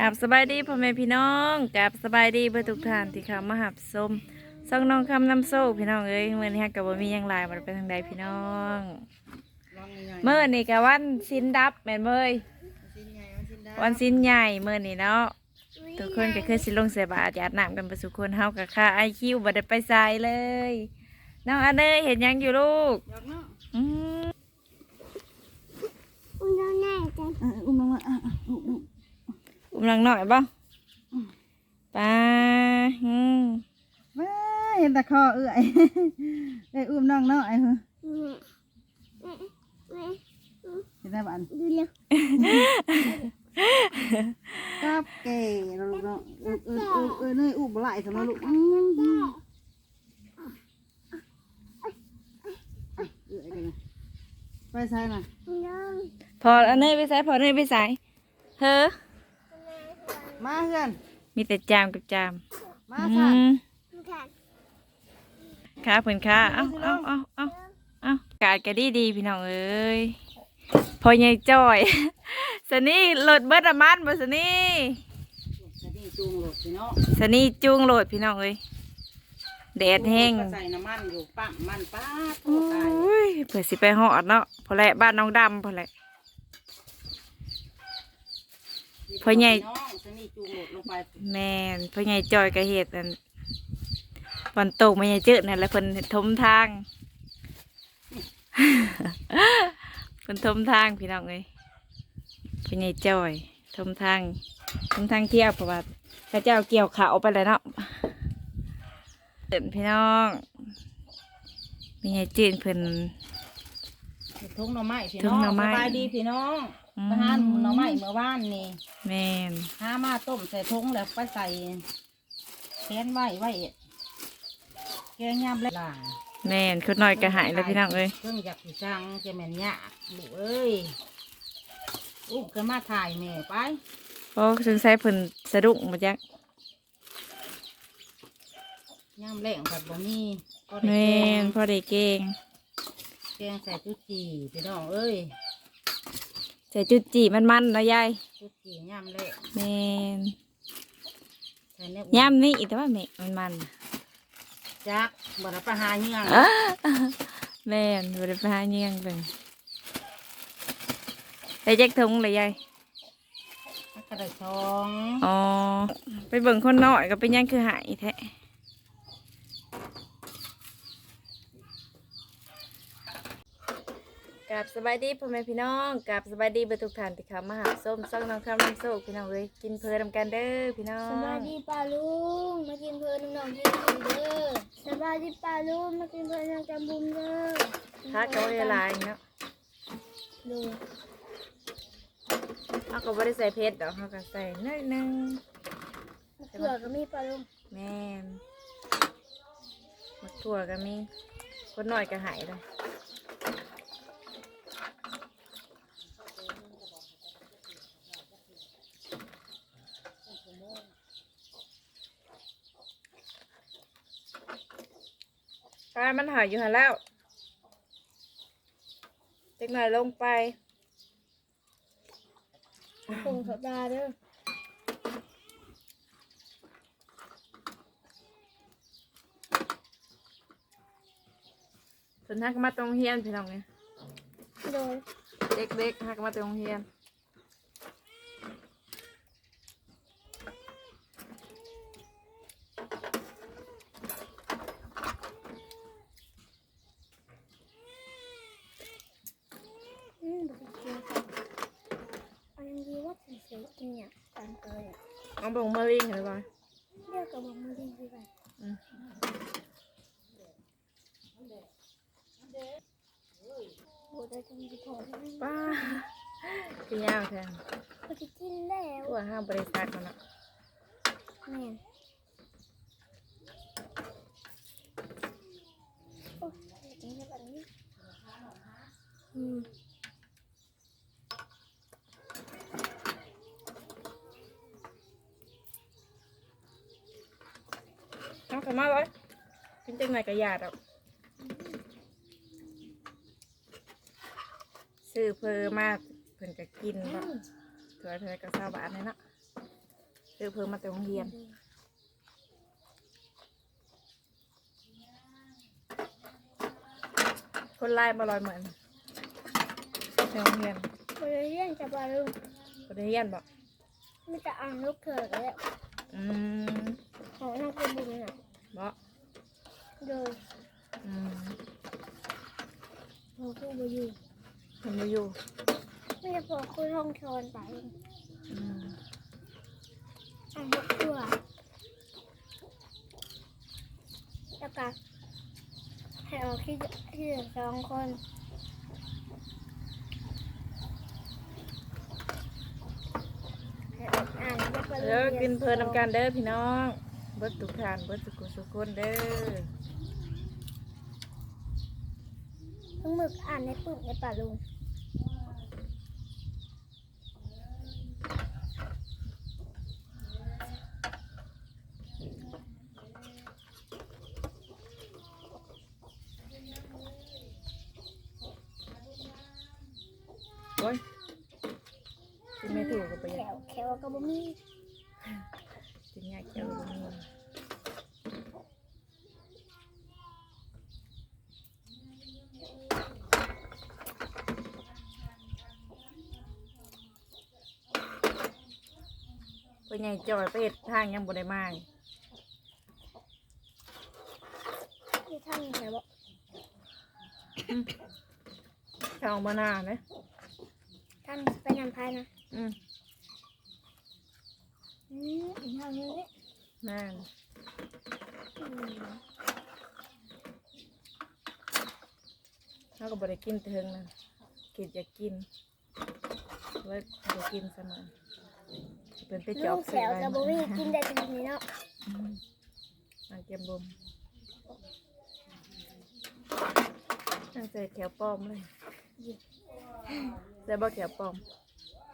กราบสบายดีพ่อแม่พี่น้องกราบสบายดีเพื่อทุกท่านที่เข้ามาหับชมส่องน้องคำน้ำโซ่พี่น้องเอ้ยเมื่อนี้ฮะกับว่ามีหยังหลายมันไปทางใดพี่น้องเมื่อนี่กับวันสินดับแม่นเมยวันสินใหญ่เมื่อนี่เนาะทุกคนก็คือสิลงเสียบาทหยาดน้ำกันประสุคนเฮากับค่าไอคิวบัได้ไปใส่เลยน้องอันเนยเห็นหยังอยู่ลูกอืมอุ้มน้องแน่จังเอออุ้มน้องมาอะอะอุ้ม อุ้มอุ้มหลังหน่อยบ่ไป้าอืมว้าเห็นแต่คอเอื้อยได้อุ้มน้องน้อยเหรอแม่แม่แม่เห็นได้บ้านดูเร็วกับเก๋เราลูกเนาะเออเออเออเออเนยอุ้มบ่ไหลสำหรับลูกอืมอืมเอื้อยกันนะไปใช่น่ะน้องพออันเนยไปใส่พออันเนยไปใส่เฮ้อ มาเพื่อน มีแต่จามกับจามมาอืค่ะมค่ะขาเพิ่นขาเอ้าเอ้าเอ้าเอ้าเอ้ากาดก็ดีดีพี่น้องเอ้ยพอใหญ่จ้อย สนี่โหลดเบิดน้ำมันบ่สนี่จะดีจูงรถพี่เนาะสนี่จูงโหลดพี่น้องเอ้ยแดดแห้ง ก็ใส่น้ำมันอยู่ปั๊มมันป้าดโอ้โตตายยเผื่อสิไปหอดเนาะพอแหละบ้านน้องดำพอแหละ พ่อใหญ่น้องจะนี่จูงรถลงไปแม่นพ่อใหญ่จอยก็เฮ็ดอันวันตกไม่ใหญ่เจอนั่นแหละเพิ่นทมทางเพิ่นทมทางพี่น้องเอ้ยพ่อใหญ่จอยทมทางทมทางเที่ยวเพราะว่าพระเจ้าเกี่ยวขาวไปเลยเนาะเดินพี่น้องไม่ใหญ่จืนเพิ่นทุ่งหน่อไม้พี่ทุ่น้องงหน่อไม้สบายดีพี่น้อง อืมทหารหน่อไม้เมื่อวานนี่แม่นหามาต้มใส่ถุงแล้วไปใส่แขนไว้ไว้แกงยำและล่างแม่นคนน้อยก็หายแล้วพี่น้องเอ้ยเครื่องอยากสิสั่งจะแม่นยากลูกเอ้ยอุ้มขึ้นมาถ่ายแม่ไปเพราะสงสัยเพิ่นสะดุ้งมาจักยำแหล่งผัดบะหมี่ก็ได้แม่แกนงพ่อได้เก่งแกงใส่จุจีพี่น้องเอ้ย ใส่จุดจีมันมันๆเนาะยายจุจียำแหล่งแม่นใส่เนื้อย่ำนี่อีแต่ว่าแม่มันมันจักบ่ได้ไปหาเนื้ออ้าแม่นบ่ได้ไปหาเงี้ยงเบิ่งได้แจ็คทงเลยยายมันก็ได้ช่องอ๋อไปเบิ่งคนน้อยก็เป็นหยังคือหายแท้ กับสบายดีพ่อแม่พี่น้องกับสบายดีเบอร์ทุกท่านที่เข้ามาหาส้มซ่องน้องคำน้ำโซกพี่น้องเลยกินเพลินำกันเด้อพี่น้องสบายดีป้าลุงมากินเพลินน้องที่กินเด้อสบายดีป้าลุงมากินเพลินน้องจำบุญเด้อถ้าเขาเวลายเนาะดูเขาก็บ่ได้ใส่เพชรดอกเขาก็ใส่น้อยหนึงเผื่อก็มีป้าลุงแม่นมักถั่วก็มีคนน้อยก็หายเลย ปลามันหายอยู่หันแล้วเล็กหน่อยลงไปคงเขาตาเด้อส่วนหักมาตรงเฮียนพี่น้องเนี่ยโดยเด็กๆหักมาตรงเฮียน บอกจริงอันนี้ว่าถึงเสียกินเนี่ยตามเกยอะเอาบงมาลิงเห็นไหมเรียกกับบอกมือดีดีไปอืมโอ้ได้จังดีพอแล้วป้าคือยาวแทนก็จะกินแล้วตัวห้ามบริษัทมันอะแม่นโอ้ยจริงๆแบบนี้อืม เอาขึ้นมาเลยกินจังไหนกระยาดอะซื้อเพอมากเพิ่นก็กินแบบตัวเธอก็สาบาทเลยเนาะเจอเพิ่มมาแต่โรงเรียนคนไล่มาลอยเหมือนในโรงเรียนบริเรียนจะปลาลุงคนเรียนบอกไม่จะอ่านลูกเถิดแล้วอืมของน้องกระบุญน่ะ บอกโดยอืมพอคู่บอยู่เห็นมาอยู่ไม่จะพอคู่ท่องชอนไปอืมอ่านลูกตัวแล้วก็ให้ออกที่ที่เหลือสองคนให้ออกอ่านได้ปลาลุเด้องรียกินเพลินนำกันเด้อพี่น้อง เบิดทุกทานเบิดสุกุสุกคนเด้อทั้งหมึกอ่านในปึกในป่าลุงโอ้ยกินไม่ถูกกับไปแขยังวแขวก็บ่มี กินยากเจ้าบ่มี ไปไงจอยไปเฮ็ดทางยังบ่ได้มาอยู่ที่ท่านแขวบอกทางมาหน้าเนะท่านไปนำพายนะอืมอืมอีกทางนึงนี่นั่นอืมเขาก็บ่ได้กินเทิงนะกินจะกินไว้บ่กินเสมอ เป็นไปจลูอบกแขวก็บ่มีกินได้ทีนี้เนาะอืมมาเก็บบ่มตั้งใจแขวปลอมเลยแต่บ่แขวปลอม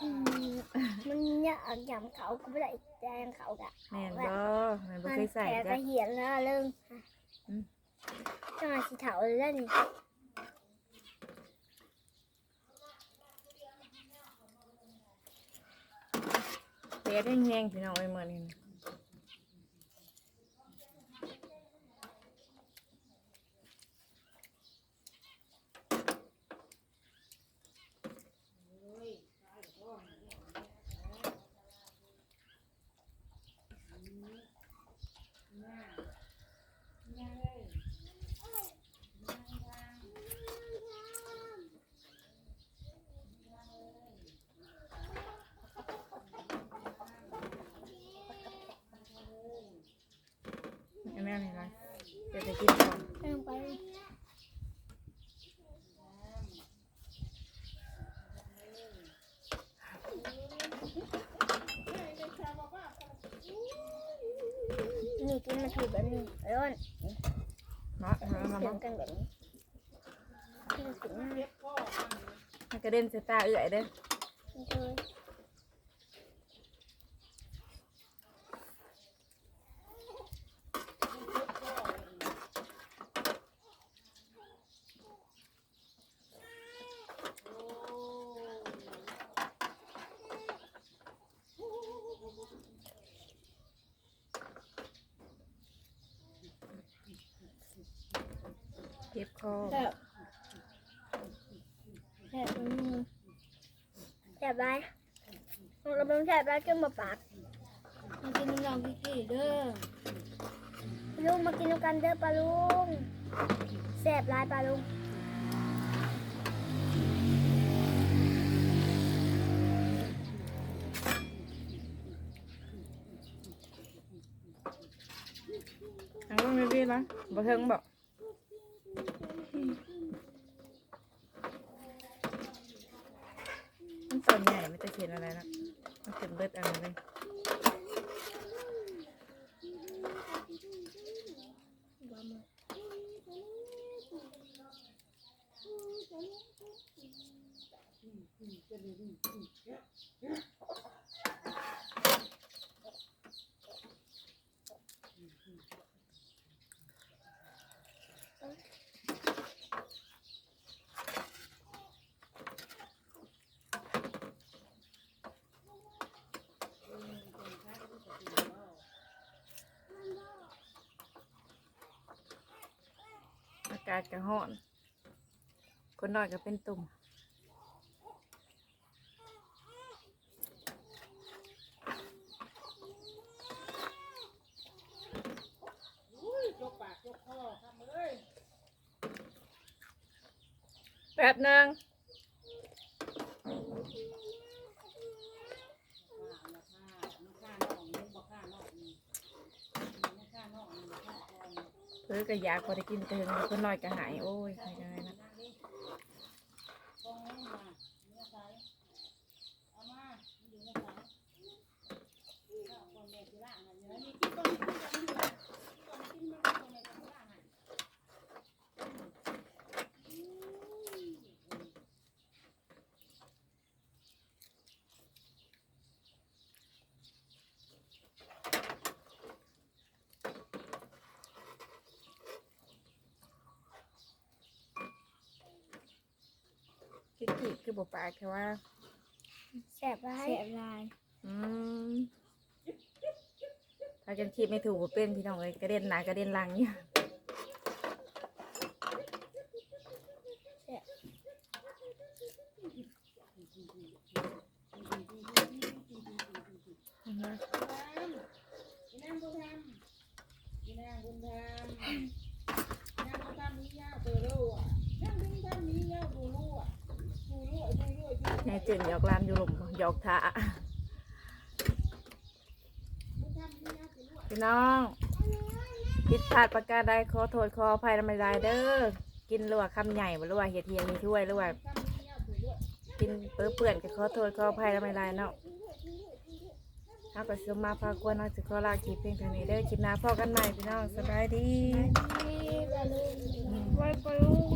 อืมมันยากหยำเขาก็ไม่ได้แจงเขากะแม่นบ่แม่นบ่มันเคยใส่แขวจ้ะก็เหียนแล้วเริ่มอืมจังหวะสีเถาเลยแเสียได้แห้งพี่น้องไอ้เมื่อนี้นะ อันนั้นนี่นะเดี๋ยวจะกินก่อน ลงไปนี่กินมาถือแบบนี้ร้อน เนาะ เอามาเสียมางกันแบบนี้กินถึงหน้าให้กระเด็นใส่ตาเอื่อยเด้อเลย เก็บคอแซ่บแซ่บอืมแซ่บไรเราเป็นแซ่บไรจนมาปากมากินน้ำพี่กี่เด้อลุงมากินน้ำกันเด้อปลาลุงแซ่บไรปลาลุงอันก็ไม่พี่ละบ่เทิงบอกมันต้น เห็นอะไรนะมันเป็นเบิดอันเลยาศก็ห้อน คนน้อยก็เป็นตุ่มแป๊บนึง เพื่อกระยาพอได้กินเติมคนน้อยก็หายโอ้ยใครกันนะ กิ๊กกิ๊กคือบอกปากแค่ว่าแสบร้ายแสบร้ายอืมถ้ากันคิดไม่ถูกบ่เป็นพี่น้องเลยกระเด็นหนากระเด็นหลังเนี่ยนะ ยายเจึงหยอกลานอยู่หลุมหยอกท้าพี่น้องผิดพลาดประการใดขอโทษขออภัยทำไมได้เด้อกินรือว่าคำใหญ่บ่หรือว่าเฮ็ดเทียงมีถ้วยรือว่ากินเปื้อเปื่อนก็ขอโทษขออภัยทำไมได้เนาะเอาก็สิมาพากวนเอาสิขอลาคลิปเพียงเท่านี้เด้อคลิปหน้าพอกันใหม่พี่น้องสบายดีไว้ปลุง